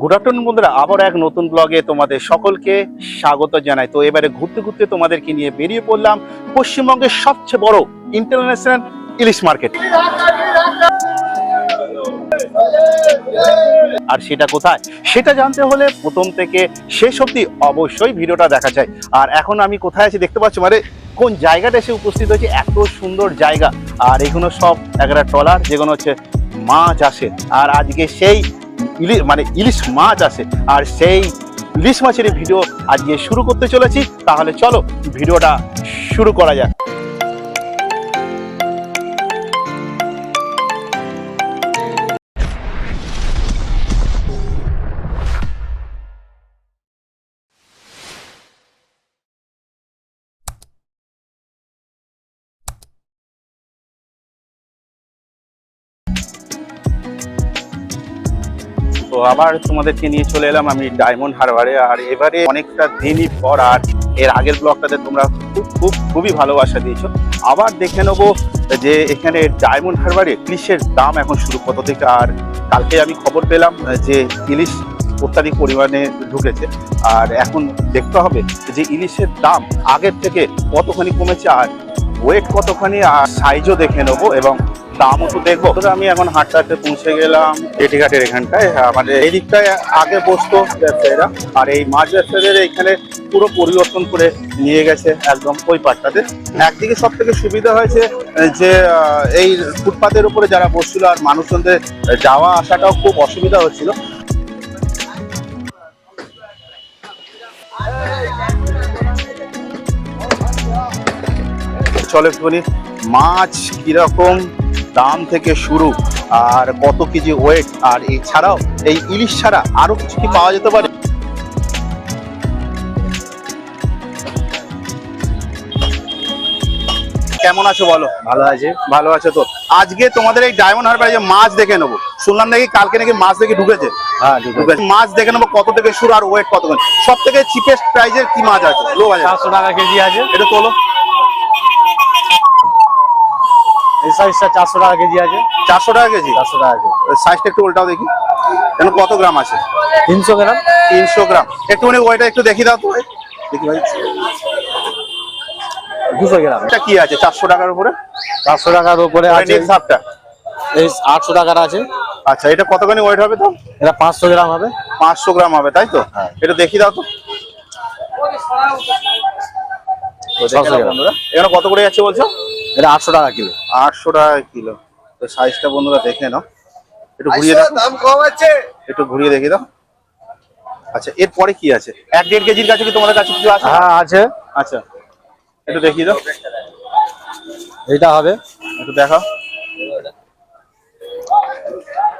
Good afternoon বন্ধুরা আবার এক নতুন ব্লগে তোমাদের সকলকে স্বাগত জানাই। তো এবারে ঘুরতে ঘুরতে তোমাদেরকে নিয়ে বেরিয়ে পড়লাম পশ্চিমবঙ্গের সবচেয়ে বড় ইন্টারন্যাশনাল ইলিশ মার্কেট আর সেটা কোথায়? সেটা জানতে হলে প্রথম থেকে শেষ অবধি অবশ্যই ভিডিওটা দেখা যায়। আর এখন আমি কোথায় আছি দেখতে পাচ্ছি? মানে কোন জায়গাটা এসে উপস্থিত হয়েছে? এত সুন্দর জায়গা। আর এগুলো সব একটা ট্রলার, যেগুলো হচ্ছে মাছ আসে। আর আজকে সেই ইলিশ মানে ইলিশ মাছ আছে। আর সেই ইলিশ মাছের ভিডিও আজকে শুরু করতে চলেছি। তাহলে চলো ভিডিওটা শুরু করা যাক। আবার তোমাদেরকে নিয়ে চলে এলাম আমি ডায়মন্ড হারবারে। আর এবারে অনেকটা দিনই পর আর এর আগের ব্লগটাতে তোমরা খুব খুব, খুবই ভালোবাসা দিয়েছ। আবার দেখে নেব যে এখানে ডায়মন্ড হারবারে ইলিশের দাম এখন শুরু কত থেকে। আর কালকে আমি খবর পেলাম যে ইলিশ অত্যাধিক পরিমাণে ঢুকেছে। আর এখন দেখতে হবে যে ইলিশের দাম আগের থেকে কতখানি কমেছে আর ওয়েট কতখানি, আর সাইজও দেখে নেব এবং দামও তো দেখব। আমি এখন হাটটাতে পৌঁছে গেলাম। জেটিঘাটের এখানটায় আমাদের এই দিকটায় আগে বসতো ব্যবসায়ীরা আর এই মাছ ব্যবসায়ীদের এখানে পুরো পরিবর্তন করে নিয়ে গেছে একদম ওই পাটটাতে। একদিকে সব থেকে সুবিধা হয়েছে যে এই ফুটপাতের উপরে যারা বসছিল আর মানুষজনদের যাওয়া আসাটাও খুব অসুবিধা হচ্ছিল। চলো একটুখানি মাছ কীরকম দাম থেকে শুরু আর কত কেজি ওয়েট আর এছাড়াও এই ইলিশ ছাড়া আরও কিছু কি পাওয়া যেতে পারে? কেমন আছো বলো? ভালো আছে। ভালো আছে তো? আজকে তোমাদের এই ডায়মন্ড হারবারে যে মাছ দেখে নেব। শুনলাম নাকি কালকে নাকি মাছ দেখে ঢুকেছে? হ্যাঁ। মাছ দেখে নেব কত থেকে শুরু আর ওয়েট কত সব থেকে চিপেস্ট প্রাইজের কি মাছ আছে? লো টাকা কেজি আছে। এটা তোলো। এই সাইজটা চারশো টাকা কেজি আছে। চারশো টাকা কেজি? চারশো টাকা কেজি। সাইজটা একটু উল্টাও দেখি। এখন কত গ্রাম আছে? তিনশো গ্রাম। তিনশো গ্রাম। একটুখানি ওইটা একটু দেখি দাও তো দেখি ভাই। দুশো গ্রাম। এটা কি আছে চারশো টাকার উপরে? চারশো টাকার উপরে আছে। নেক্সট এই আটশো টাকার আছে। আচ্ছা এটা কতখানি ওয়েট হবে তো? এটা পাঁচশো গ্রাম হবে। পাঁচশো গ্রাম হবে তাই তো? হ্যাঁ। এটা দেখি দাও তো। এখানে কত করে যাচ্ছে বলছো? এটা আটশো টাকা কিলো। আটশো টাকা কিলো। তো সাইজটা বন্ধুরা দেখে নাও। একটু ঘুরিয়ে দাও দাম কম আছে। একটু ঘুরিয়ে দেখি দাও। আচ্ছা এরপরে কি আছে? এক দেড় কেজির কাছে কি তোমাদের কাছে কিছু আছে? হ্যাঁ আছে। আচ্ছা একটু দেখিয়ে দাও। এইটা হবে। একটু দেখাও।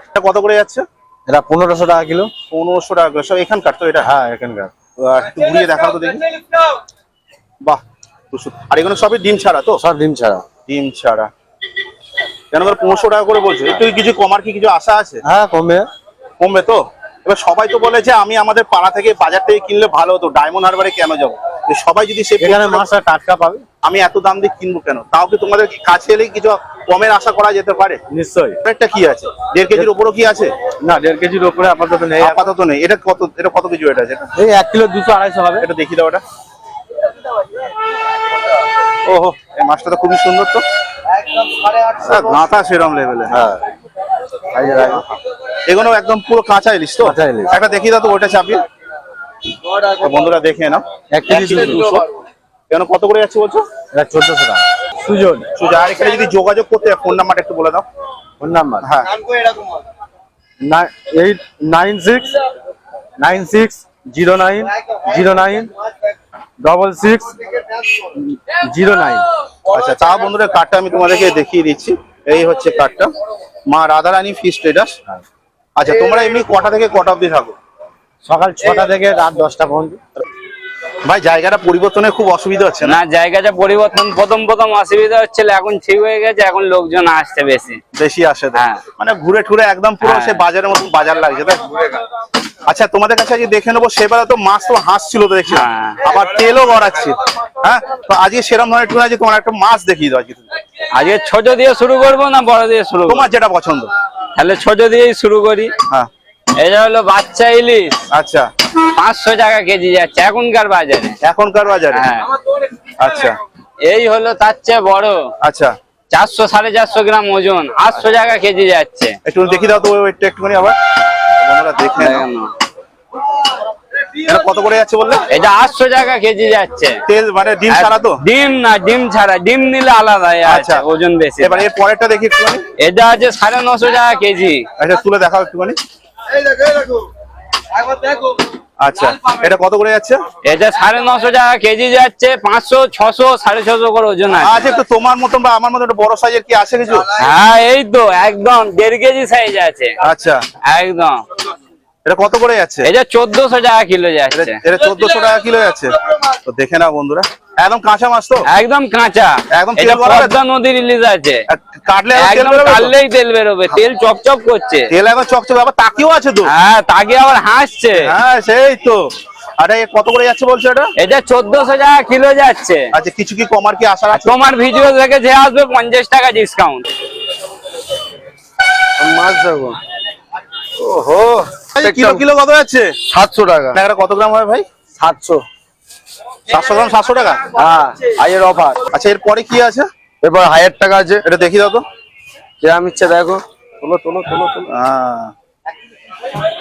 এটা কত করে যাচ্ছে? এটা পনেরোশো টাকা কিলো। পনেরোশো টাকা করে সব এখানকার তো এটা? হ্যাঁ এখানকার। একটু ঘুরিয়ে দেখাও তো দেখি। বাহ আর এগুলো সবই ডিম ছাড়া তো? সব ডিম ছাড়া। ডিম ছাড়া। কেন করে পনেরোশো টাকা করে বলছো। একটু কিছু কমার কি কিছু আশা আছে? হ্যাঁ কমবে। কমবে তো? এবার সবাই তো বলে যে আমি আমাদের পাড়া থেকে বাজার থেকে কিনলে ভালো হতো। ডায়মন্ড হারবারে কেন যাব? সবাই যদি সে এখানে মাছটা টাটকা পাবে। আমি এত দাম দিয়ে কিনবো কেন? তাও কি তোমাদের কাছে এলেই কিছু কমের আশা করা যেতে পারে? নিশ্চয়ই। একটা কি আছে? দেড় কেজির উপরও কি আছে? না দেড় কেজির উপরে আপাতত নেই। আপাতত নেই। এটা কত এটা কত কেজি ওয়েট আছে? এটা? এই এক কিলো দুশো আড়াইশো হবে। এটা দেখি দাও ওটা। ওহো এই মাছটা তো খুবই সুন্দর তো। গাঁথা সেরম লেভেলে হ্যাঁ। এগুলো একদম পুরো কাঁচা ইলিশ তো? ইলিশ। একটা দেখি দাও তো ওটা চাপিয়ে বন্ধুরা দেখে নাও। এক কেজি দুশো। কেন কত করে যাচ্ছে বলছো? এটা চোদ্দশো টাকা। সুজন। সুজা আর এখানে যদি যোগাযোগ করতে ফোন নাম্বার একটু বলে দাও। ফোন নাম্বার হ্যাঁ। Eight nine six nine six zero nine zero nine double six zero nine আচ্ছা তা বন্ধুরা কার্ডটা আমি তোমাদেরকে দেখিয়ে দিচ্ছি। এই হচ্ছে কার্ডটা মা রাধারানী ফিস ট্রেডার্স আচ্ছা তোমরা এমনি কটা থেকে কটা অবধি থাকো? সকাল ছটা থেকে রাত দশটা পর্যন্ত। ভাই জায়গাটা পরিবর্তনের খুব অসুবিধা হচ্ছে না? জায়গাটা পরিবর্তন প্রথম প্রথম অসুবিধা হচ্ছিল এখন ঠিক হয়ে গেছে এখন লোকজন আসছে বেশি। বেশি আসে। হ্যাঁ। মানে ঘুরে ঠুরে একদম পুরো হ্যাঁ। সে বাজারের মতন বাজার লাগছে তাই? আচ্ছা তোমাদের কাছে আজকে দেখে নেব সেবেলা তো মাছ তো হাসছিল তো দেখছি হ্যাঁ। আবার তেলও গড়াচ্ছে। হ্যাঁ? তো আজকে সেরকম ধরনের একটু আছে তোমার একটা মাছ দেখিয়ে দাও আজকে। আজকে ছোট দিয়ে শুরু করব না বড় দিয়ে শুরু তোমার যেটা পছন্দ। তাহলে ছোট দিয়েই শুরু করি। হ্যাঁ। এটা হলো বাচ্চা ইলিশ। আচ্ছা। পাঁচশো টাকা কেজি যাচ্ছে এখনকার বাজারে। এখনকার বাজারে? হ্যাঁ। আচ্ছা। এই হলো তার চেয়ে বড়। আচ্ছা। চারশো সাড়ে চারশো গ্রাম ওজন আটশো টাকা কেজি যাচ্ছে। একটু দেখি দাও তো ওইটা একটুখানি আবার। দেখে এটা কত করে যাচ্ছে বললে? এটা আটশো টাকা কেজি যাচ্ছে। তেল মানে ডিম ছাড়া তো? ডিম না ডিম ছাড়া ডিম নিলে আলাদা আচ্ছা। ওজন বেশি। এবার এর পরেরটা দেখি একটুখানি। এটা আছে সাড়ে নশো টাকা কেজি। আচ্ছা তুলে দেখাও একটুখানি। এই দেখো এই দেখো। একবার দেখো। আচ্ছা এটা কত করে যাচ্ছে? এটা সাড়ে নশো টাকা কেজি যাচ্ছে পাঁচশো ছশো সাড়ে ছশো করে ওজন আছে। তো তোমার মতন বা আমার মতন বড় সাইজের কি আছে কিছু? হ্যাঁ এই তো একদম দেড় কেজি সাইজ আছে। আচ্ছা। একদম। এটা কত করে যাচ্ছে? এটা চোদ্দশো টাকা কিলো যাচ্ছে। এটা চোদ্দশো টাকা কিলো যাচ্ছে। তো দেখে নাও বন্ধুরা। একদম কাঁচা মাছ তো? একদম কাঁচা। একদম তেল পদ্মা নদীর ইলিশ আছে। কাটলে একদম কাটলেই তেল বেরোবে। তেল চপচপ করছে। তেল একদম চকচকে। আবার তাকিয়েও আছে তো? হ্যাঁ তাকে আবার হাসছে। হ্যাঁ সেই তো। আরে কত করে যাচ্ছে বলছো এটা? টাকা কিলো যাচ্ছে। আচ্ছা কিছু কি কমার কি আশা আছে? তোমার ভিডিও দেখে যে আসবে পঞ্চাশ টাকা ডিসকাউন্ট মাছ ওহো কিলো কিলো কত যাচ্ছে? সাতশো টাকা। না, কত গ্রাম হবে ভাই? সাতশো। সাতশো গ্রাম সাতশো টাকা? হ্যাঁ। হাইয়ের অফার। আচ্ছা এরপরে কি আছে? এরপর হাইয়ের টাকা আছে। এটা দেখি দাও তো। কিরাম ইচ্ছে দেখো। তোলো তোলো তোলো তোলো। আহ,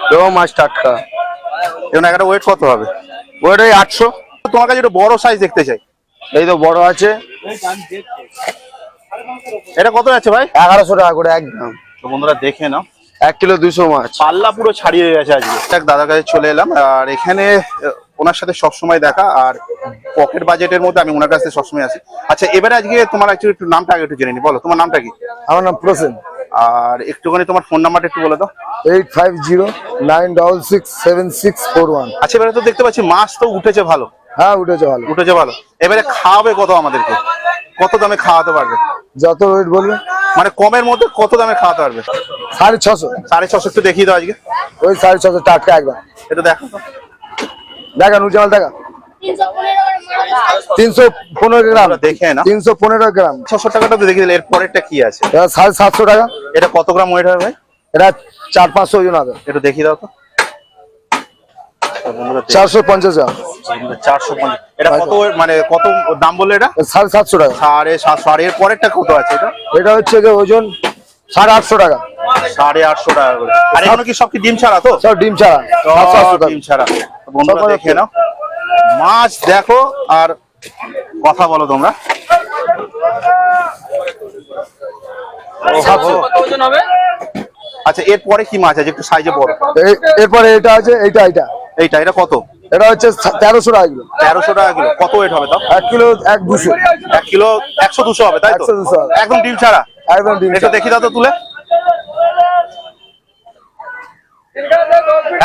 দেখো মাছ টাটকা। একটা ওয়েট কত হবে? ওইটা ওই আটশো। তোমার কাছে একটু বড় সাইজ দেখতে চাই। এই তো বড় আছে। এটা কত যাচ্ছে ভাই? এগারোশো টাকা করে একদম। তো বন্ধুরা দেখে নাও। এক কিলো দুশো মাছ। পাল্লা পুরো ছাড়িয়ে গেছে আজকে। এক দাদার কাছে চলে এলাম আর এখানে ওনার সাথে সবসময় দেখা আর পকেট বাজেটের মধ্যে আমি ওনার কাছে সবসময় আসি। আচ্ছা এবারে আজকে তোমার একটু একটু নামটা আগে একটু জেনে নি বলো তোমার নামটা কি? আমার নাম প্রসেন। আর একটুখানি তোমার ফোন নাম্বারটা একটু বলে দাও। Eight five zero nine double six seven six four one. আচ্ছা এবারে তো দেখতে পাচ্ছি মাছ তো উঠেছে ভালো। হ্যাঁ উঠেছে ভালো। উঠেছে ভালো। এবারে খাওয়াবে কত আমাদেরকে? কত দামে খাওয়াতে পারবে? যত ওয়েট বলবে। মানে কমের মধ্যে কত দামে খাওয়াতে পারবে? সাড়ে ছশো। সাড়ে ছশো একটু দেখিয়ে দাও আজকে। ওই সাড়ে ছশো টাটকা একদম এটা দেখো। দেখা নুজামাল দেখা। তিনশো পনেরো গ্রাম। দেখে না তিনশো পনেরো গ্রাম। ছশো টাকাটা তো দেখিয়ে দিলে এর পরেরটা কি আছে? সাড়ে সাতশো টাকা। এটা কত গ্রাম ওয়েট হবে ভাই? এটা চার পাঁচশো ওজন হবে। একটু দেখিয়ে দাও তো। দেখো। চারশো পঞ্চাশ গ্রাম চারশো পঞ্চাশ। এটা কত মানে কত দাম বলল এটা? এটা সাড়ে সাতশো টাকা। সাড়ে সাতশো। আর এর পরেরটা কত আছে এটা? এটা হচ্ছে যে ওজন সাড়ে আটশো টাকা। সাড়ে আটশো টাকা করে। আর এগুলো কি সব কি ডিম ছাড়া তো? সব ডিম ছাড়া সাতশো আটশো সব টাকা। ডিম ছাড়া। বন্ধুরা দেখে নাও। মাছ দেখো আর কথা বলো তোমরা। আচ্ছা এরপরে কি মাছ আছে? একটু সাইজে বড় এরপরে এটা আছে এইটা এইটা। এইটা এটা কত? এটা হচ্ছে তেরোশো টাকা কিলো। তেরোশো টাকা কিলো। কত ওয়েট হবে তাও? এক কিলো এক দুশো। এক কিলো একশো দুশো হবে তাই তো? 100 200 হবে। একদম ডিম ছাড়া? একদম ডিম এটা দেখি দাও তো তুলে।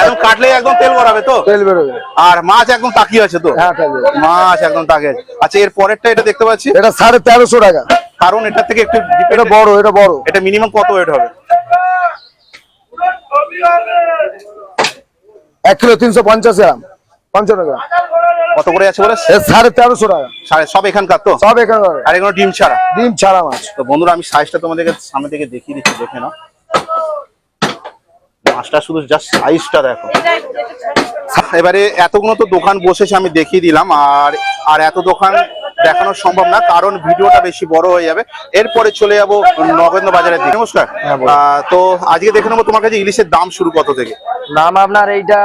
একদম কাটলে একদম তেল করাবে তো? তেল বেরোবে। আর মাছ একদম তাকিয়ে আছে তো? হ্যাঁ মাছ একদম তাকিয়ে আচ্ছা এর পরেরটা এটা দেখতে পাচ্ছি? এটা সাড়ে তেরোশো টাকা। কারণ এটা থেকে একটু এটা বড় এটা বড়। এটা মিনিমাম কত ওয়েট হবে? এক কিলো তিনশো পঞ্চাশ গ্রাম পঞ্চান্ন গ্রাম। কত করে আছে বলে? সাড়ে তেরোশো টাকা। সাড়ে সব এখানকার তো? সব এখানে পাবে। আর এগুলো ডিম ছাড়া? ডিম ছাড়া মাছ। তো বন্ধুরা আমি সাইজটা তোমাদেরকে সামনে থেকে দেখিয়ে দিচ্ছি দেখে নাও। মাছটা শুধু জাস্ট সাইজটা দেখো। এবারে এতগুলো তো দোকান বসেছে আমি দেখিয়ে দিলাম। আর আর এত দোকান দেখানো সম্ভব না কারণ ভিডিওটা বেশি বড় হয়ে যাবে। এরপরে চলে যাব নগেন্দ্র বাজারের দিকে। নমস্কার। আহ, তো আজকে দেখে নেব তোমার কাছে ইলিশের দাম শুরু কত থেকে? নাম আপনার এইটা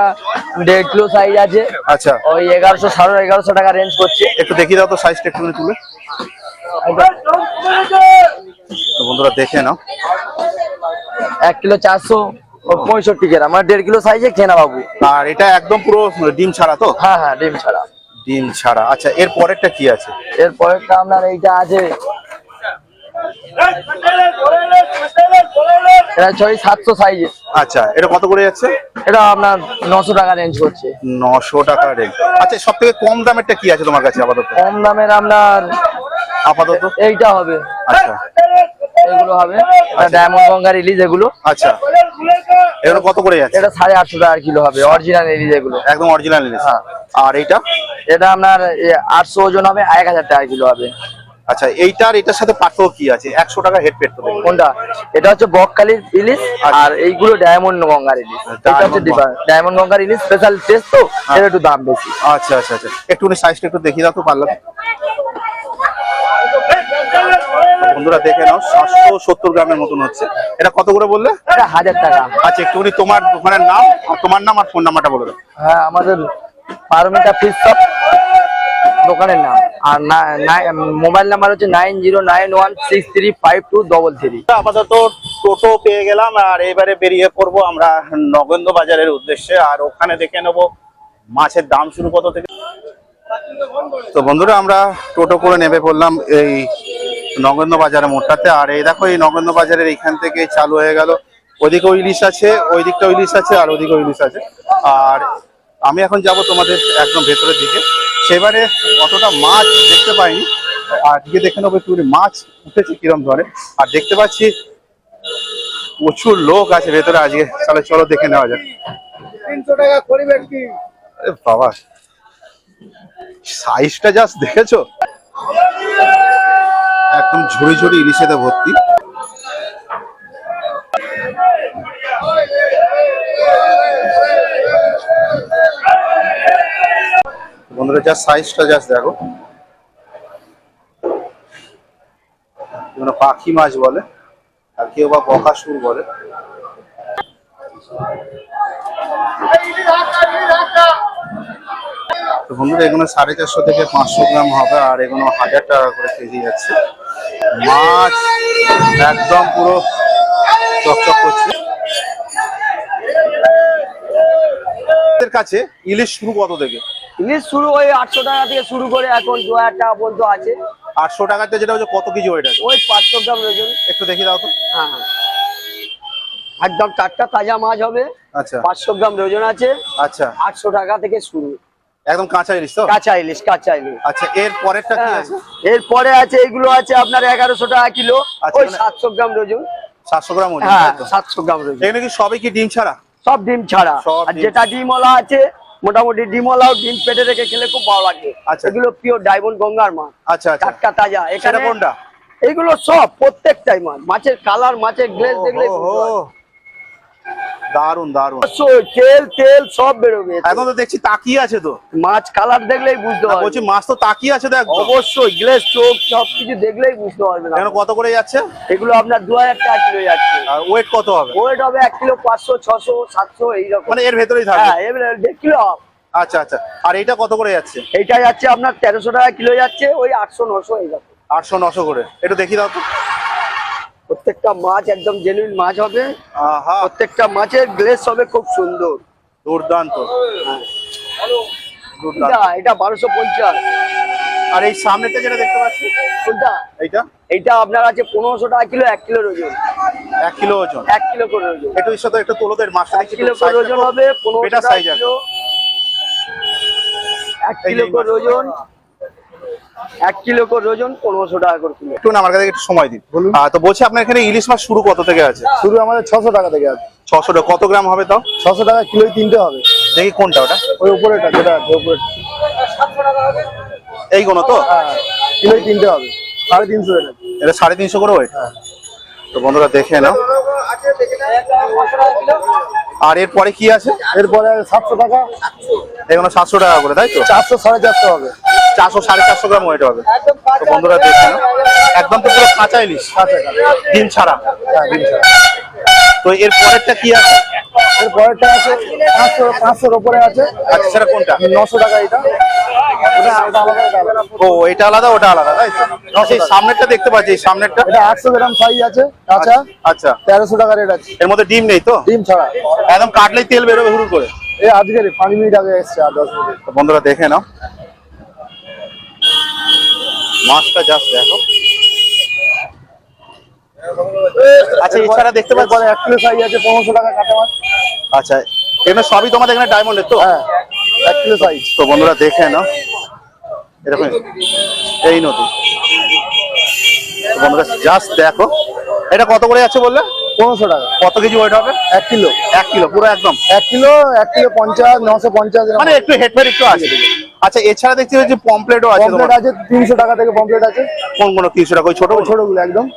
দেড় কিলো সাইজ আছে। আচ্ছা। ওই এগারোশো সাড়ে এগারোশো টাকা রেঞ্জ করছে। একটু দেখিয়ে দাও তো সাইজটা একটু তুলে। তো বন্ধুরা দেখে নাও। এক কিলো চারশো পঁয়ষট্টি গ্রাম মানে দেড় কিলো সাইজে কেনা বাবু। আর এটা একদম পুরো ডিম ছাড়া তো? হ্যাঁ হ্যাঁ ডিম ছাড়া। ডিম ছাড়া। আচ্ছা এর পরেরটা কি আছে? এর পরেরটা আপনার এইটা আছে এটা ছয় সাতশো সাইজে আচ্ছা এটা কত করে যাচ্ছে? এটা আপনার নশো টাকা রেঞ্জ করছে। নশো টাকা রেঞ্জ আচ্ছা সব থেকে কম দামেরটা কি আছে তোমার কাছে আপাতত? কম দামের আপনার আপাতত? এইটা হবে। আচ্ছা। এগুলো হবে। ডায়মন্ড গঙ্গা রিলিজ এগুলো। আচ্ছা। এগুলো কত করে যাচ্ছে? এটা সাড়ে আটশো টাকা কিলো হবে অরিজিনাল রিলিজ এগুলো। একদম অরিজিনাল হ্যাঁ। আর এইটা? এটা আপনার আটশো ওজন হবে এক হাজার টাকা কিলো হবে। আচ্ছা এইটার এটার সাথে পার্থক্য কি আছে? একশো টাকা হেড পেট কোনটা? এটা হচ্ছে বকখালির ইলিশ আচ্ছা। আর এইগুলো ডায়মন্ড গঙ্গার ইলিশ। এটা হচ্ছে ডায়মন্ড গঙ্গার ইলিশ স্পেশাল টেস্ট তো হ্যাঁ। এর একটু দাম বেশি। আচ্ছা আচ্ছা আচ্ছা। একটুখানি সাইজটা একটু দেখিয়ে দাও তো পারলে বন্ধুরা দেখে নাও সাতশো সত্তর গ্রামের মতন হচ্ছে। এটা কত করে বললে? হাজার টাকা। আচ্ছা একটুখানি তোমার দোকানের নাম আর তোমার নাম আর ফোন নাম্বারটা বলে দাও। হ্যাঁ আমাদের পারমিতা ফিস শপ দোকানের নাম। আর মোবাইল নাম্বার হচ্ছে nine zero nine one six three five two double three. আপাতত টোটো পেয়ে গেলাম আর এবারে বেরিয়ে পড়ব আমরা নগেন্দ্র বাজারের উদ্দেশ্যে। আর ওখানে দেখে নেব মাছের দাম শুরু কত থেকে। তো বন্ধুরা আমরা টোটো করে নেমে পড়লাম এই নগেন্দ্র বাজারের মোড়টাতে। আর এই দেখো এই নগেন্দ্র বাজারের এইখান থেকে চালু হয়ে গেল। ওদিকেও ইলিশ আছে ওই দিকটাও ইলিশ আছে আর ওদিকেও ইলিশ আছে। আর আমি এখন যাব তোমাদের একদম ভেতরের দিকে। সেবারে অতটা মাছ দেখতে পাইনি। আর দিকে দেখে নেব একটু মাছ উঠেছে কিরম ধরনের আর দেখতে পাচ্ছি প্রচুর লোক আছে ভেতরে আজকে। তাহলে চলো দেখে নেওয়া যাক। তিনশো টাকা করিবেন কি? বাবা সাইজটা জাস্ট দেখেছ? একদম ঝুড়ি ঝুড়ি ইলিশেতে ভর্তি। বন্ধুরা জাস্ট সাইজটা জাস্ট দেখো। পাখি মাছ বলে, আর কেউ বা বকাসুর বলে। তো বন্ধুরা, এগুলো সাড়ে চারশো থেকে পাঁচশো গ্রাম হবে, আর এগুলো হাজার টাকা করে কেজি যাচ্ছে। মাছ একদম পুরো চকচক করছে। কাছে ইলিশ শুরু কত থেকে? ইলিশ শুরু ওই আটশো টাকা থেকে শুরু করে এখন দু হাজার টাকা পর্যন্ত আছে। আটশো টাকাতে যেটা হচ্ছে কত কেজি ওয়েট আছে? ওই পাঁচশো গ্রাম ওজন। একটু দেখে দাও তো। হ্যাঁ হ্যাঁ। একদম টাটকা তাজা মাছ হবে। আচ্ছা। পাঁচশো গ্রাম ওজন আছে। আচ্ছা। আটশো টাকা থেকে শুরু। একদম কাঁচা ইলিশ তো? কাঁচা ইলিশ কাঁচা ইলিশ। আচ্ছা এর পরেরটা কি হ্যাঁ। আছে? এরপরে আছে এগুলো আছে আপনার এগারোশো টাকা কিলো। আচ্ছা, ওই মানে- সাতশো গ্রাম ওজন। সাতশো গ্রাম ওজন হ্যাঁ? সাতশো গ্রাম ওজন। এখানে কি সবই কি ডিম ছাড়া? সব ডিম ছাড়া। আর ডিম- যেটা ডিমওয়ালা আছে মোটামুটি ডিমলাও ডিম পেটে রেখে খেলে খুব ভালো লাগে। আচ্ছা। এগুলো পিওর ডায়মন্ড গঙ্গার মাছ। আচ্ছা আচ্ছা। টাটকা তাজা। এখানে কোনটা? এইগুলো সব প্রত্যেকটাই মাছ। মাছের কালার মাছের গ্লেজ দেখলে। দারুণ দারুণ তেল তেল সব বেরোবে। এখন তো দেখছি তাকিয়ে আছে তো। মাছ কালার দেখলেই বুঝতে পারবে। বলছি মাছ তো তাকিয়ে আছে দেখ। অবশ্যই গ্লেজ চোখ সব কিছু দেখলেই বুঝতে পারবে এখন কত করে যাচ্ছে? এগুলো আপনার দু হাজার টাকা কিলো যাচ্ছে। আর ওয়েট কত হবে? ওয়েট হবে এক কিলো পাঁচশো ছশো সাতশো এইরকম। মানে এর ভেতরেই থাকবে। হ্যাঁ এবারে দেড় কিলো। আচ্ছা আচ্ছা। আর এইটা কত করে যাচ্ছে? এইটা যাচ্ছে আপনার তেরোশো টাকা কিলো যাচ্ছে ওই আটশো নশো এইরকম। আটশো নশো করে। একটু দেখি দাও তো। প্রত্যেকটা মাছ একদম জেনুইন মাছ হবে। আহা। প্রত্যেকটা মাছের গ্লেস হবে খুব সুন্দর। দুর্দান্ত। দুর্দান্ত। এটা এটা বারোশো পঞ্চাশ। আর এই সামনেটা যেটা দেখতে পাচ্ছি? কোনটা? এইটা? এইটা আপনার আছে পনেরোশো টাকা কিলো এক কিলোর ওজন। এক কিলো ওজন। এক কিলো করে ওজন। একটু এর সাথে একটু তোলোদের মাছটা এক কিলো করে ওজন হবে পনেরোশো টাকা সাইজ কিলো। এক এই কিলো করে ওজন। এক কিলো করে ওজন পনেরোশো টাকা করে কিলো। একটু না আমার কাছে একটু সময় দিন। বলুন। তো বলছি আপনার এখানে ইলিশ মাছ শুরু কত থেকে আছে? শুরু আমাদের ছশো টাকা থেকে আছে। ছশো টাকা কত গ্রাম হবে তাও? ছশো টাকা কিলোই তিনটে হবে। দেখি কোনটা ওটা। ওই উপরেটা যেটা আছে উপরে এই কোনো তো? হ্যাঁ কিলোই তিনটে হবে। সাড়ে তিনশো এটা এটা সাড়ে তিনশো করে ওয়েট? তো বন্ধুরা দেখে নাও। আর এরপরে কি আছে? এরপরে সাতশো টাকা। এখানে সাতশো টাকা করে তাই তো? চারশো সাড়ে চারশো হবে। চারশো সাড়ে চারশো গ্রাম ওয়েট হবে। তো বন্ধুরা দেখছেন একদম তো পুরো কাঁচা ইলিশ। ডিম ছাড়া। হ্যাঁ ডিম ছাড়া। তো এর পরেরটা কি আছে? এর পরেরটা আছে পাঁচশো পাঁচশোর ওপরে আছে। আচ্ছা সেটা কোনটা? নশো টাকা এটা। ও এটা আলাদা ওটা আলাদা তাই তো? আচ্ছা, সামনেরটা দেখতে পাচ্ছি এই সামনেরটা? এটা আটশো গ্রাম সাইজ আছে কাঁচা। আচ্ছা। তেরোশো টাকা রেট আছে। এর মধ্যে ডিম নেই তো? ডিম ছাড়া। একদম কাটলেই তেল বেরোবে হুড় করে। এই আজকের পাঁচ মিনিট আগে এসছে আর দশ মিনিট। বন্ধুরা দেখে নাও। মাছটা জাস্ট দেখো। আচ্ছা এছাড়া দেখতে পাচ্ছি পরে এক কিলো সাইজ আছে পনেরোশো টাকা কাঁচা মাছ। আচ্ছা এখানে সবই তোমাদের এখানে ডায়মন্ডের তো? হ্যাঁ এক কিলো সাইজ তো বন্ধুরা দেখে নাও। এরকম এই নদী। বন্ধুরা জাস্ট দেখো। এটা কত করে যাচ্ছে বললে? পনেরোশো টাকা। কত কেজি ওয়েট হবে? এক কিলো। এক কিলো পুরো একদম। এক কিলো এক কিলো পঞ্চাশ নশো পঞ্চাশ মানে একটু হেডফেড একটু আছে। আচ্ছা এছাড়া দেখতে পাচ্ছি পমপ্লেটও আছে পমপ্লেট আছে তিনশো টাকা থেকে পমপ্লেট আছে। কোন কোন তিনশো টাকা? ওই ছোট ছোট ছোটগুলো একদম।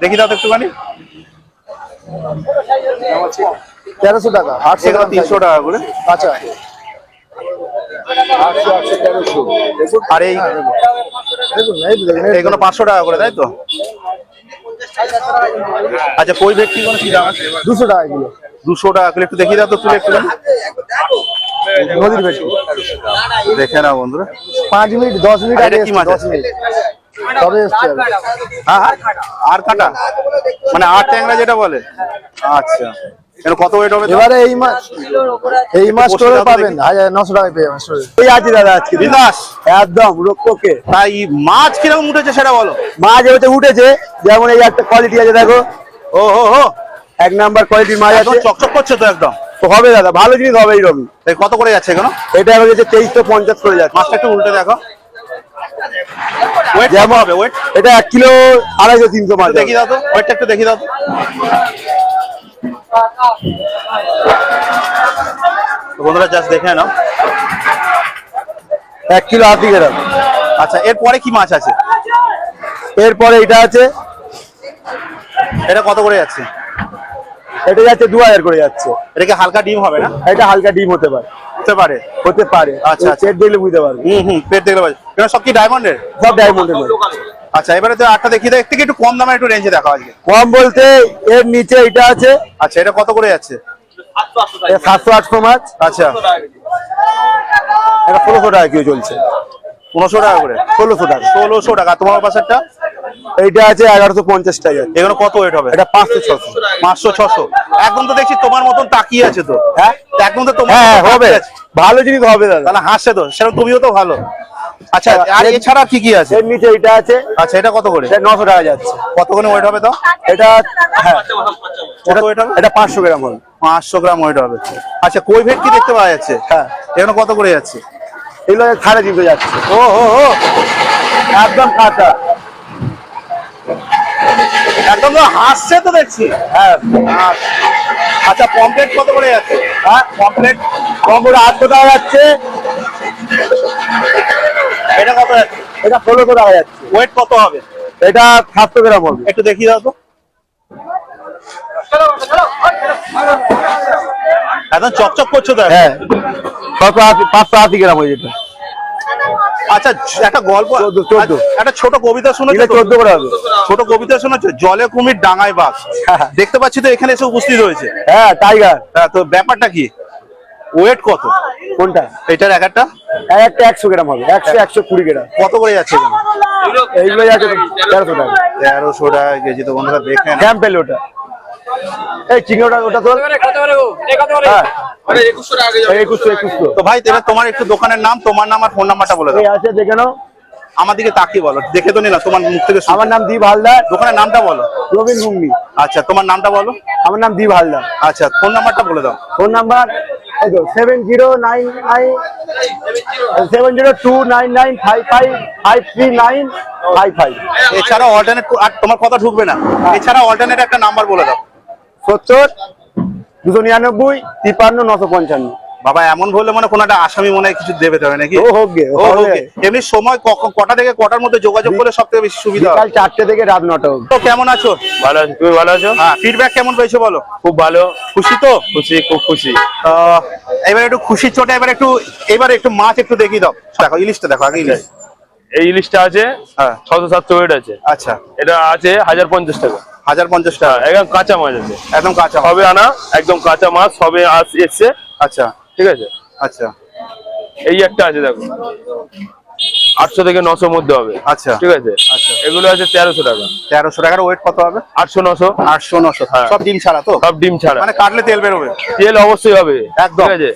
দেখি দাও তো একটুখানি। তেরোশো টাকা আটশো টাকা তিনশো টাকা করে। আচ্ছা। আর এই এগুলো পাঁচশো টাকা করে তাই তো? আচ্ছা কই ভেটকি কোনো কি দাম আছে? দুশো টাকা এগুলো। দুশো টাকা করে একটু দেখিয়ে দাও তো তুলে একটু নদীর ভেটকি। দেখে নাও বন্ধুরা। পাঁচ মিনিট দশ মিনিট আগে দশ মিনিট। তবে এসছে? আর। হ্যাঁ হ্যাঁ আর কাটা মানে আর ট্যাংরা যেটা বলে? আচ্ছা। কত ওয়েট হবে এবারে এই মাছ এই মাছ বসে স্টোরে যাও তো পাবেন নশো টাকায় পেয়ে এই আছে দাদা আজকে বিকাশ। একদম রক্ষকে তাই মাছ কীরকম উঠেছে সেটা বলো। মাছ এবারে উঠেছে যেমন এই একটা কোয়ালিটি আছে দেখো। ও হো হো এক নাম্বার কোয়ালিটির মাছ একদম আছে। চকচক করছে তো একদম। তো হবে দাদা ভালো জিনিস হবে এইরকম তাই কত করে যাচ্ছে এখানে? এটা হচ্ছে তেইশশো পঞ্চাশ করে যাচ্ছে। মাছটা একটু উল্টে দেখো। যেমন- কেমন হবে? ওয়েট এটা এক কিলো আড়াইশো তিনশো মাছ দেখি দাও তো। ওয়েটটা একটু দেখি দাও তো। বন্ধুরা জাস্ট দেখে নাও। এক কিলো আশি গ্রাম আচ্ছা এরপরে কি মাছ আছে? এরপরে এটা আছে। এটা কত করে যাচ্ছে? এটা যাচ্ছে দু হাজার করে যাচ্ছে। এটা কি হালকা ডিম হবে না? এটা হালকা ডিম হতে পারে। হতে পারে। হতে পারে। আচ্ছা, আচ্ছা। চেট দেখলে বুঝতে পারবে। হুম হুম পেট দেখলে সব কি ডায়মন্ডের সব ডায়মন্ডের আচ্ছা এবারে তো আটটা দেখি এর থেকে একটু কম দামে একটু রেঞ্জে দেখো আজকে। কম বলতে এর নিচে এটা আছে। আচ্ছা এটা কত করে যাচ্ছে? সাতশো আটশো মাছ। আচ্ছা। এটা ষোলোশো টাকা কেউ চলছে। পনেরোশো টাকা করে? ষোলোশো টাকা। ষোলোশো টাকা। তোমার পাশেরটা এইটা আছে এগারোশো পঞ্চাশ টাকা। এগুলো কত ওয়েট হবে? এটা পাঁচশো ছশো। পাঁচশো ছশো। একদম তো দেখছি তোমার মতন তাকিয়ে আছে তো। হ্যাঁ? একদম তো তোমার হ্যাঁ হবে। ভালো জিনিস হবে দাদা। তাহলে হাসছে তো। সেরকম তুমিও তো ভালো। আচ্ছা আর এছাড়া কি কি আছে? এর নিচে এটা আছে। আচ্ছা এটা কত করে? এটা নশো টাকা যাচ্ছে। কতক্ষণ ওয়েট হবে তো? এটা হ্যাঁ। কত ওয়েট হবে এটা পাঁচশো গ্রাম হবে। পাঁচশো গ্রাম ওয়েট হবে। আচ্ছা কই ভেট কি দেখতে পাওয়া যাচ্ছে? হ্যাঁ। এখানে কত করে যাচ্ছে? এগুলো সাড়ে তিনশো যাচ্ছে। ও হো হো একদম কাঁচা। একদম তো হাসছে তো দেখছি। হ্যাঁ। আচ্ছা। পমপ্লেট কত করে যাচ্ছে? হ্যাঁ পমপ্লেট কম্বুর আটশো টাকা যাচ্ছে। এটা কত? যাচ্ছে এটা ষোলোশো টাকা যাচ্ছে। ওয়েট কত হবে? এটা সাতশো গ্রাম হবে। একটু দেখিয়ে দাও তো। একদম চকচক করছ তো হ্যাঁ। ছশো আশি পাঁচশো আশি গ্রাম হয়ে যেত। আচ্ছা একটা গল্প একটা ছোট কবিতা শুনেছো চোদ্দ করে হবে। ছোট কবিতা শোনাচ্ছ জলে কুমির ডাঙায় বাঘ হ্যাঁ। দেখতে পাচ্ছি তো এখানে এসে উপস্থিত হয়েছে। হ্যাঁ টাইগার হ্যাঁ, তো ব্যাপারটা কি? ওয়েট কত? কোনটা? এটার এক একটা। এক একটা একশো গ্রাম হবে একশো একশো কুড়ি গ্রাম। কত করে যাচ্ছে এইগুলো যাচ্ছে তেরোশো টাকা। তেরোশো টাকা কেজি তো বন্ধুরা দেখেন স্যাম্পেল ওটা। এই চিংড়িটা ওটা তোর? হ্যাঁ। একুশশো একুশশো তো ভাই এবার তোমার একটু দোকানের নাম তোমার নাম আর ফোন নাম্বারটা বলে দাও। আছে দেখে নাও। আমার দিকে তাকিয়ে বলো দেখে তো নিলাম তোমার মুখ থেকে আমার নাম দীপ হালদার। দোকানের নামটা বলো। রবীন আচ্ছা তোমার নামটা বলো। আমার নাম দীপ হালদার। আচ্ছা ফোন নাম্বারটা বলে দাও। Phone number seven zero nine nine seven zero two nine nine five five five three nine five five এছাড়া অল্টারনেট আর তোমার কথা ঢুকবে না। এছাড়া অল্টারনেট একটা নাম্বার বলে দাও। সত্তর দুশো নিরানব্বই তিপ্পান্ন নশো পঞ্চান্ন। বাবা এমন বললে মানে কোনো একটা আসামি মনে হয় কিছু দেবে তবে নাকি? ও হোক গে, ও হবে। ওকে এমনি সময় ক- কটা থেকে কটার মধ্যে যোগাযোগ করলে সব থেকে বেশি সুবিধা বিকাল চারটে থেকে রাত নটা অবধি। তো কেমন আছো? ভালো আছি তুমি ভালো আছো? হ্যাঁ ফিডব্যাক কেমন পেয়েছ বলো? খুব ভালো। খুশি তো? খুশি খুব খুশি। আহ, এবার একটু খুশির চোটে এবার একটু এবার একটু মাছ একটু দেখিয়ে দাও। দেখো ইলিশটা দেখো আগে ইলিশ। এই ইলিশটা আছে হ্যাঁ। ছশো সাতশো ওয়েট আছে। আচ্ছা। এটা আছে হাজার পঞ্চাশ টাকা। হাজার পঞ্চাশ টাকা। একদম কাঁচা মাছ আছে। একদম কাঁচা সবে আনা একদম কাঁচা মাছ সবে আস এসছে। আচ্ছা। ঠিক আছে? আচ্ছা। এই একটা আছে দেখো। আটশো থেকে নশো মধ্যে হবে। আচ্ছা। ঠিক আছে? আচ্ছা। এগুলো আছে তেরোশো টাকা। তেরোশো টাকার ওয়েট কত হবে? আটশো নশো। আটশো নশো। হ্যাঁ। সব ডিম ছাড়া তো? সব ডিম ছাড়া। মানে কাটলে তেল বেরোবে? তেল অবশ্যই হবে। একদম। ঠিক আছে?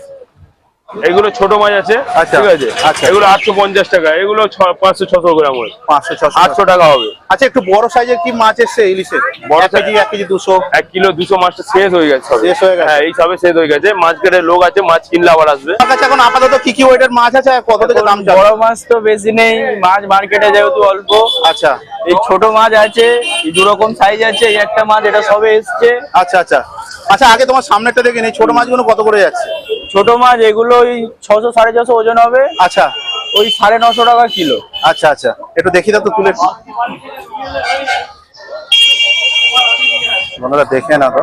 এগুলো ছোট মাছ আছে আচ্ছা। ঠিক আছে? আচ্ছা। এগুলো আটশো পঞ্চাশ টাকা এগুলো ছ- পাঁচশো ছশো গ্রাম হয়। পাঁচশো ছশো আটশো টাকা হবে। আচ্ছা একটু বড় সাইজের কি মাছ এসছে ইলিশের বড় কেজি এক কেজি দুশো? এক কিলো দুশো মাছটা শেষ হয়ে গেছে শেষ হয়ে গেছে। হ্যাঁ এই সবে শেষ হয়ে গেছে। মাছ কেটে লোক আছে মাছ কিনলে আবার আসবে। আমার কাছে এখন আপাতত কি কি ওয়েটের মাছ আছে আর কত থেকে দাম বড় মাছ তো বেশি নেই মাছ মার্কেটে যেহেতু অল্প। আচ্ছা। এই ছোট মাছ আছে এই দু রকম সাইজ আছে এই একটা মাছ এটা সবে এসছে। আচ্ছা আচ্ছা। আচ্ছা আগে তোমার সামনেটা দেখে নেই ছোট মাছগুলো কত করে যাচ্ছে? ছোট মাছ এগুলো ওই ছশো সাড়ে ছশো ওজন হবে। আচ্ছা। ওই সাড়ে নশো টাকা কিলো। আচ্ছা আচ্ছা। একটু দেখি দাও তো তুলে। বন্ধুরা দেখে না তো।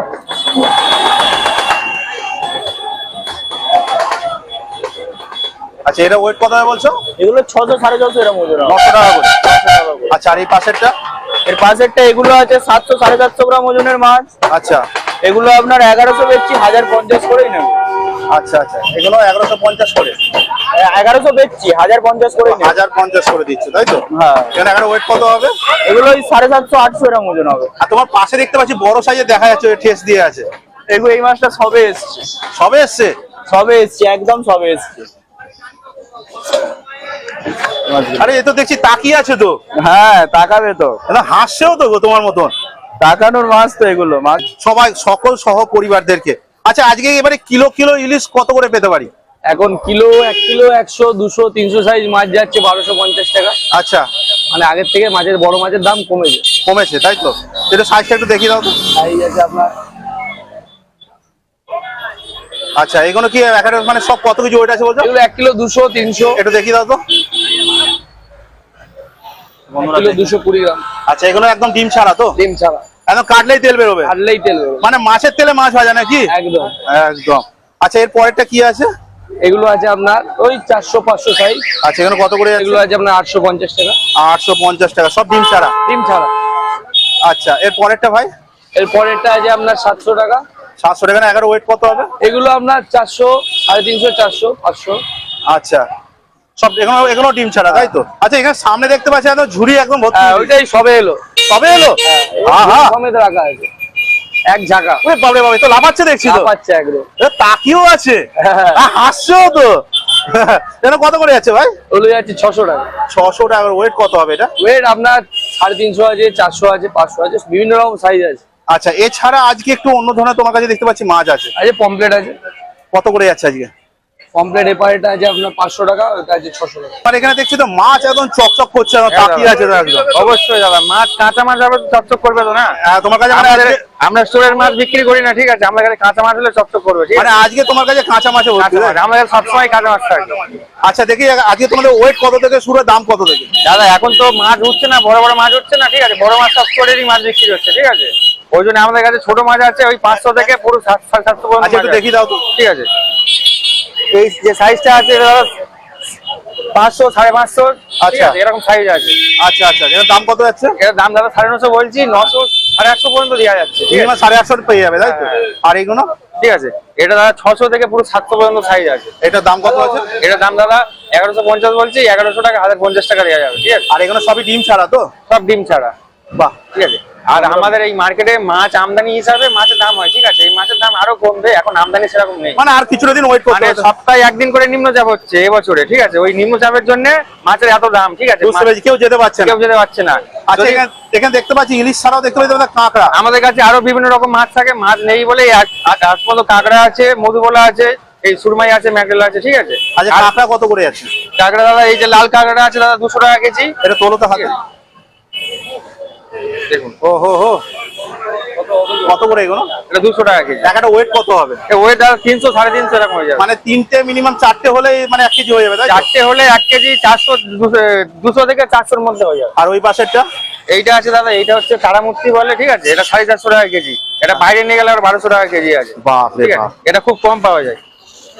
আচ্ছা এটা ওয়েট কত বলছো? এগুলো ছশো সাড়ে ছশো এরকম ওজন। নশো টাকা করে। আচ্ছা আর এই পাশেরটা? এর পাশেরটা এগুলো আছে সাতশো সাড়ে সাতশো গ্রাম ওজনের মাছ। আচ্ছা। এগুলো আপনার এগারোশো বেচছি হাজার পঞ্চাশ করেই নেব। আচ্ছা আচ্ছা। এগুলো এগারোশো পঞ্চাশ করে। এগারোশো বেচছি হাজার পঞ্চাশ করে হাজার পঞ্চাশ করে দিচ্ছে তাই তো? হ্যাঁ। এগারো ওয়েট কত হবে? এগুলো ওই সাড়ে সাতশো আটশো এরকম ওজন হবে। আর তোমার পাশে দেখতে পাচ্ছি বড় সাইজের দেখা যাচ্ছে ঠেস দিয়ে আছে। এগুলো এই মাছটা সবে এসছে। সবে এসছে? সবে এসছে একদম সবে এসছে। আরে এ তো দেখছি তাকিয়ে আছে তো। হ্যাঁ তাকাবে তো। হাসছেও তো গো তোমার মতন। তাকানোর মাছ তো এগুলো মাছ সবাই সকল সহ পরিবারদেরকে। আচ্ছা আজকে এবারে কিলো কিলো ইলিশ কত করে পেতে পারি? এখন কিলো এক কিলো একশো দুশো তিনশো সাইজ মাছ যাচ্ছে বারোশো পঞ্চাশ টাকা। আচ্ছা। মানে আগের থেকে মাছের বড় মাছের দাম কমেছে। কমেছে তাই তো? একটু সাইজটা একটু দেখিয়ে দাও তো। সাইজ আছে আপনার। আচ্ছা এগুলো কি এখানে মানে সব কত কিছু ওয়েট আছে বলছো? এগুলো এক কিলো দুশো তিনশো। একটু দেখিয়ে দাও তো। কিলো দুশো কুড়ি গ্রাম। আচ্ছা এগুলো একদম ডিম ছাড়া তো? ডিম ছাড়া। একদম কাটলেই তেল বেরোবে। আনলেই তেল বেরোবে। মানে মাছের তেলে মাছ ভাজা নাকি? একদম। একদম। আচ্ছা এর পরেরটা কি আছে? এগুলো আছে আপনার ওই চারশো পাঁচশো সাইজ আচ্ছা এখানে কত করে এগুলো আছে আপনার আটশো পঞ্চাশ টাকা। আটশো পঞ্চাশ টাকা সব ডিম ছাড়া? ডিম ছাড়া। আচ্ছা এর পরেরটা ভাই? এর পরেরটা আছে আপনার সাতশো টাকা। সাতশো টাকা না এগারো ওয়েট কত হবে? এগুলো আপনার চারশো সাড়ে তিনশো চারশো পাঁচশো। আচ্ছা। সব এখানে এগুলো ডিম ছাড়া তাই তো? আচ্ছা এখানে সামনে দেখতে পাচ্ছি একদম ঝুড়ি একদম ভর্তি। হ্যাঁ ওইটাই সবে এলো। কবে এলো? সমেত রাখা আছে। এক ঝাঁকা। ওরে বাবরে বাবা এ তো লাফাচ্ছে দেখছি তো। পাচ্ছে একদম। এ তাকিয়েও আছে? হ্যাঁ। আহ, হাসছেও তো? এটা কত করে যাচ্ছে ভাই? ওগুলো যাচ্ছে ছশো টাকা। ছশো টাকার ওয়েট কত হবে এটা? ওয়েট আপনার সাড়ে তিনশো আছে চারশো আছে পাঁচশো আছে বিভিন্ন রকম সাইজ আছে। আচ্ছা এছাড়া আজকে একটু অন্য ধরনের তোমার কাছে দেখতে পাচ্ছি মাছ আছে। আছে পমপ্লেট আছে। কত করে যাচ্ছে আজকে? পমপ্লেট এপারেটা আছে আপনার পাঁচশো টাকা ওটা আছে ছশো টাকা। আর এখানে দেখছি তো মাছ একদম চকচক করছে তাকিয়ে আছে একদম। অবশ্যই দাদা মাছ কাঁচা মাছ আবার চকচক করবে তো না? হ্যাঁ, তোমার কাছে মানে আমরা স্টোরের মাছ বিক্রি করি না ঠিক আছে? আমরা এখানে কাঁচা মাছ হলে চকচক করবে মানে আজকে তোমার কাছে কাঁচা মাছে ভর্তি আমাদের সবসময় কাঁচা মাছ থাকে আচ্ছা দেখি আজকে তোমাদের ওয়েট কত থেকে শুরু দাম কত থেকে? দাদা এখন তো মাছ উঠছে না বড় বড় মাছ উঠছে না ঠিক আছে? বড় মাছ সব স্টোরেরই মাছ বিক্রি হচ্ছে ঠিক আছে? ওই জন্য আমাদের কাছে ছোট মাছ আছে ওই পাঁচশো থেকে পুরো সাতশো পর্যন্ত আচ্ছা দেখি দাও তো। ঠিক আছে? এই যে সাইজটা আছে এটা পাঁচশো সাড়ে পাঁচশো। আচ্ছা। এরকম সাইজ আছে। আচ্ছা আচ্ছা এটার দাম কত যাচ্ছে? এর দাম দাদা সাড়ে নশো বলছি নশো সাড়ে আটশো পর্যন্ত দেওয়া যাচ্ছে। মিনিমাম সাড়ে আটশো পেয়ে যাবে তাই তো? হ্যাঁ। আর এইগুলো? ঠিক আছে। এটা দাদা ছশো থেকে পুরো সাতশো পর্যন্ত সাইজ আছে। এটার দাম কত আছে? এটার দাম দাদা এগারোশো পঞ্চাশ বলছি এগারোশো টাকা হাজার পঞ্চাশ টাকা দেওয়া যাবে। ঠিক আছে? আর এগুলো সবই ডিম ছাড়া তো? সব ডিম ছাড়া। বাহ। ঠিক আছে? আর আমাদের এই মার্কেটে মাছ আমদানি হিসাবে মাছের দাম হয় ঠিক আছে? এই মাছের দাম আরও কমবে এখন আমদানি সেরকম নেই। মানে আর কিছুটা দিন ওয়েট করতে মানে হবে। সপ্তাহে একদিন করে নিম্নচাপ হচ্ছে এবছরে ঠিক আছে? ওই নিম্নচাপের জন্য মাছের এত দাম ঠিক আছে? কেউ যেতে পারছে না। কেউ যেতে পারছে না। আচ্ছা এখানে দেখতে পাচ্ছি ইলিশ ছাড়াও দেখতে পাচ্ছি কাঁকড়া। আমাদের কাছে আরও বিভিন্ন রকম মাছ থাকে মাছ নেই বলে আজ আজ পর্যন্ত কাঁকড়া আছে মধুবলা আছে এই সুরমাই আছে আছে ঠিক আছে? আচ্ছা কাঁকড়া কত করে যাচ্ছে কাঁকড়া দাদা এই যে লাল কাঁকড়া আছে দাদা দুশো টাকা কেজি। এটা তোলো তো হাতে? দেখুন। ও হো হো। কত করে এগুলো? এটা দুশো টাকা কেজি। একটা ওয়েট কত হবে? ওয়েট দাদা তিনশো সাড়ে তিনশো এরকম হয়ে যাবে। মানে তিনটে মিনিমাম চারটে হলে মানে এক কেজি হয়ে যাবে চারটে হলে এক কেজি চারশো দুশো থেকে চারশোর মধ্যে হয়ে যাবে। আর ওই পাশেরটা? এইটা আছে দাদা এইটা হচ্ছে তারামূর্তি বলে ঠিক আছে? এটা সাড়ে চারশো টাকা কেজি। এটা বাইরে নিয়ে গেলে আর বারোশো টাকা কেজি আছে। বাপ ঠিক আছে? এটা খুব কম পাওয়া যায়।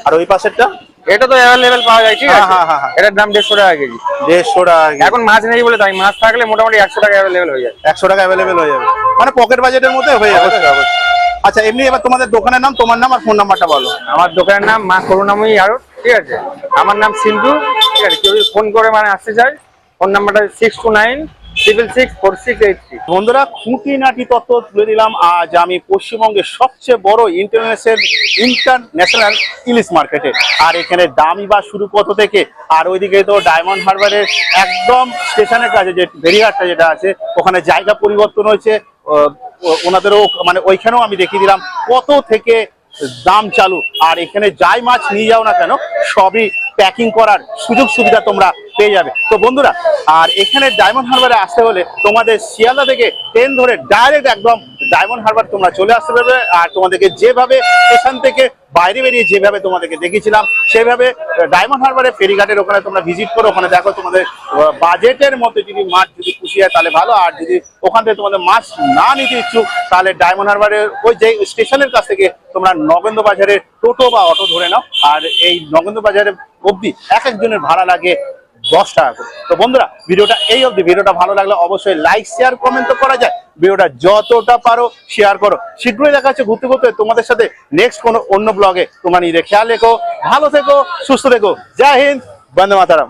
আর ওই পাশেরটা? এটা তো অ্যাভেলেবেল পাওয়া যায় ঠিক হ্যাঁ, আছে? হ্যাঁ, হ্যাঁ। এটার দাম দেড়শো টাকা কেজি। দেড়শো টাকা এখন মাছ নেই বলে তাই মাছ থাকলে মোটামুটি একশো টাকা অ্যাভেলেবেল হয়ে যায় একশো টাকা অ্যাভেলেবেল হয়ে যাবে। মানে পকেট বাজেটের মধ্যে হয়ে যাবে। আচ্ছা এমনি এবার তোমাদের দোকানের নাম তোমার নাম আর ফোন নাম্বারটা বলো। আমার দোকানের নাম মা করুণাময়ী আরও ঠিক আছে? আমার নাম সিন্ধু ঠিক আছে? কেউ ফোন করে মানে আসতে চায় ফোন নাম্বারটা six two nine triple six four six eight three বন্ধুরা তত্ত্ব তুলে দিলাম আজ আমি পশ্চিমবঙ্গের সবচেয়ে বড় ইন্টারন্যাশনাল ইন্টারন্যাশনাল ইলিশ মার্কেটে আর এখানে দামই বা শুরু কত থেকে, আর ওইদিকে তো ডায়মন্ড হারবারের একদম স্টেশনের কাছে যে ভেরিঘাটটা যেটা আছে, ওখানে জায়গা পরিবর্তন হয়েছে। ওনাদেরও মানে ওইখানেও আমি দেখিয়ে দিলাম কত থেকে দাম চালু। আর এখানে যাই মাছ নিয়ে যাও না কেন, সবই প্যাকিং করার সুযোগ সুবিধা তোমরা পেয়ে যাবে। তো বন্ধুরা, আর এখানে ডায়মন্ড হারবারে আসতে হলে তোমাদের শিয়ালদা থেকে ট্রেন ধরে ডাইরেক্ট একদম ডায়মন্ড হারবার তোমরা চলে আসতে পারবে। আর তোমাদেরকে যেভাবে এখান থেকে বাইরে বেরিয়ে যেভাবে তোমাদেরকে দেখেছিলাম সেভাবে ডায়মন্ড হারবারে ফেরিঘাটের ওখানে তোমরা ভিজিট করো ওখানে দেখো তোমাদের বাজেটের মধ্যে যদি মাছ যদি খুশি হয়, তাহলে ভালো। আর যদি ওখান থেকে তোমাদের মাছ না নিতে ইচ্ছুক, তাহলে ডায়মন্ড হারবারের ওই যে স্টেশনের কাছ থেকে তোমরা নগেন্দ্র বাজারের টোটো বা অটো ধরে নাও। আর এই নগেন্দ্র বাজারের অবধি এক একজনের ভাড়া লাগে দশ টাকা করে। তো বন্ধুরা, ভিডিওটা এই অবধি। ভিডিওটা ভালো লাগলে অবশ্যই লাইক শেয়ার কমেন্ট তো করা যায়। ভিডিওটা যতটা পারো শেয়ার করো। শীঘ্রই দেখা হচ্ছে ঘুরতে ঘুরতে তোমাদের সাথে নেক্সট কোনো অন্য ব্লগে তোমার নিজের খেয়াল রেখো, ভালো থেকো, সুস্থ থেকো। জয় হিন্দ, বন্দে মাতারাম।